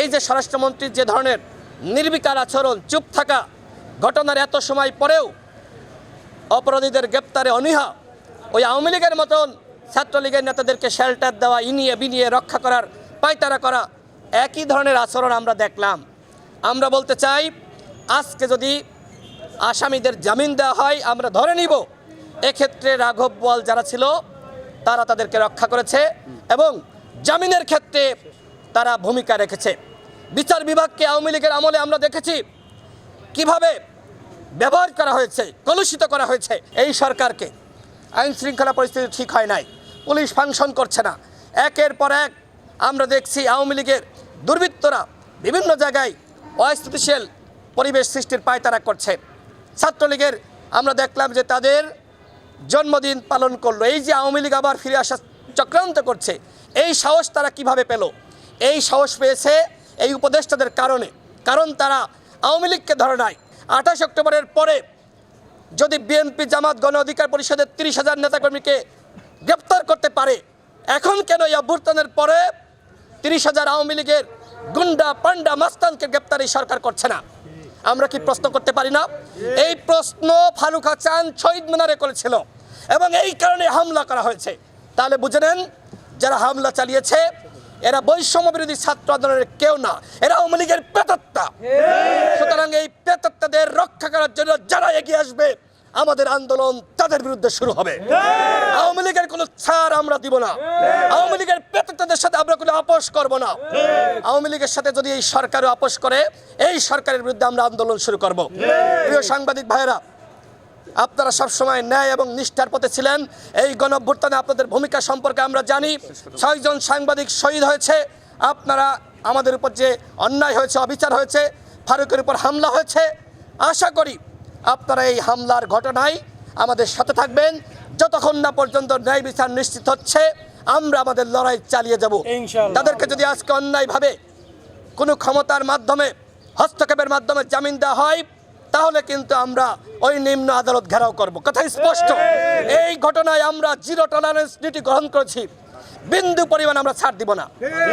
এই যে স্বরাষ্ট্রমন্ত্রীর যে ধরনের নির্বিকার আচরণ, চুপ থাকা ঘটনার এত সময় পরেও অপরাধীদের গ্রেপ্তারে অনীহা, ওই আওয়ামী লীগের মতন ছাত্রলীগের নেতাদেরকে শেল্টার দেওয়া, ইনিয়ে বিনিয়ে রক্ষা করার, পায়তারা করা, একই ধরনের আচরণ আমরা দেখলাম। আমরা বলতে চাই, আজকে যদি আসামিদের জামিন দেওয়া হয়, আমরা ধরে নিব, এক্ষেত্রে রাঘব বল যারা ছিল, তারা তাদেরকে রক্ষা করেছে এবং জামিনের ক্ষেত্রে তারা ভূমিকা রেখেছে। বিচার বিভাগকে আওয়ামী লীগের আমলে আমরা দেখেছি কীভাবে ব্যবহার করা হয়েছে, কলুষিত করা হয়েছে এই সরকারকে। আইন শৃঙ্খলা পরিস্থিতি ঠিক হয় নাই, পুলিশ ফাংশন করছে না। একের পর এক আমরা দেখছি আওয়ামী লীগের দুর্বৃত্তরা বিভিন্ন জায়গায় অস্থিতিশীল পরিবেশ সৃষ্টির পায়তারা করছে। ছাত্রলীগের আমরা দেখলাম যে তাদের জন্মদিন পালন করল। এই যে আওয়ামী লীগ আবার ফিরে আসা চক্রান্ত করছে, এই সাহস তারা কীভাবে পেল? এই সাহস পেয়েছে এই উপদেষ্টাদের কারণে। কারণ তারা আওয়ামী লীগকে ধরে নাই। আঠাশ অক্টোবরের পরে যদি বিএনপি জামাত গণ অধিকার পরিষদের তিরিশ হাজার নেতাকর্মীকে গ্রেপ্তার করতে পারে, এখন কেন এই অভ্যুত্থানের পরে তিরিশ হাজার আওয়ামী লীগের গুন্ডা পান্ডা মাস্তানকে গ্রেপ্তার এই সরকার করছে না? আমরা কি প্রশ্ন করতে পারি না? এই প্রশ্ন ফারুক হাসান, শহীদ মিনারে করেছিল এবং এই কারণে হামলা করা হয়েছে। তাহলে বুঝে নেন, যারা হামলা চালিয়েছে এরা বৈষম্য বিরোধী ছাত্র আন্দোলনের কেউ না। এরা আওয়ামী লীগের পেতাত্তা সুতরাং এই পেতাত্তাদের রক্ষা করার জন্য যারা এগিয়ে আসবে, আমাদের আন্দোলন তাদের বিরুদ্ধে শুরু হবে। আওয়ামী লীগের কোনো ছাড় আমরা দিব না। আওয়ামী লীগের পেতাত্তাদের সাথে আমরা কোনো আপোষ করব না। আওয়ামী লীগের সাথে যদি এই সরকারও আপোষ করে, এই সরকারের বিরুদ্ধে আমরা আন্দোলন শুরু করব। প্রিয় সাংবাদিক ভাইয়েরা আপনারা সবসময় ন্যায় এবং নিষ্ঠার পথে ছিলেন। এই গণভ্যুত্থানে আপনাদের ভূমিকা সম্পর্কে আমরা জানি। ছয়জন সাংবাদিক শহীদ হয়েছে। আপনারা আমাদের উপর যে অন্যায় হয়েছে অবিচার হয়েছে ফারুকের উপর হামলা হয়েছে আশা করি আপনারা এই হামলার ঘটনায় আমাদের সাথে থাকবেন। যতক্ষণ না পর্যন্ত ন্যায় বিচার নিশ্চিত হচ্ছে আমরা আমাদের লড়াই চালিয়ে যাব। তাদেরকে যদি আজকে অন্যায়ভাবে কোনো ক্ষমতার মাধ্যমে হস্তক্ষেপের মাধ্যমে জামিন দেওয়া হয় তাহলে কিন্তু আমরা ওই নিম্ন আদালত ঘেরাও করব। কথা স্পষ্ট। এই! ঘটনায় আমরা জিরো টলারেন্স নীতি গ্রহণ করেছি। বিন্দু পরিমাণ আমরা ছাড় দিব না।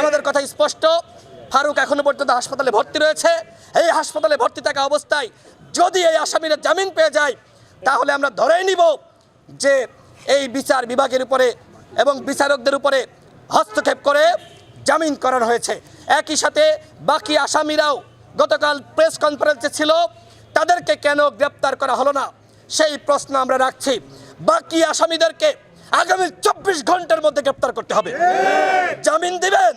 আমাদের কথা স্পষ্ট। ফারুক এখনও পর্যন্ত হাসপাতালে ভর্তি রয়েছে। এই হাসপাতালে ভর্তি থাকা অবস্থায় যদি এই আসামিরা জামিন পেয়ে যায় তাহলে আমরা ধরেই নিব যে এই বিচার বিভাগের উপরে এবং বিচারকদের উপরে হস্তক্ষেপ করে জামিন করানো হয়েছে। একই সাথে বাকি আসামিরাও গতকাল প্রেস কনফারেন্সে ছিল। তাদেরকে কেন গ্রেপ্তার করা হলো না? সেই প্রশ্ন আমরা রাখছি। বাকি আসামিদেরকে আগামী চব্বিশ ঘণ্টার মধ্যে গ্রেপ্তার করতে হবে। জামিন দিবেন?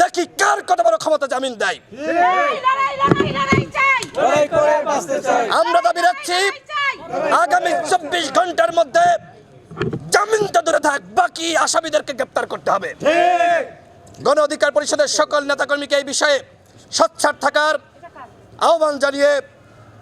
দেখি কার কত বড় ক্ষমতা জামিন দেয়। আমরা দাবি রাখছি, আগামী চব্বিশ ঘণ্টার মধ্যে জামিনটা দূরে থাক, বাকি আসামিদেরকে গ্রেপ্তার করতে হবে। গণ অধিকার পরিষদের সকল নেতাকর্মীকে এই বিষয়ে সোচ্চার থাকার আহ্বান জানিয়ে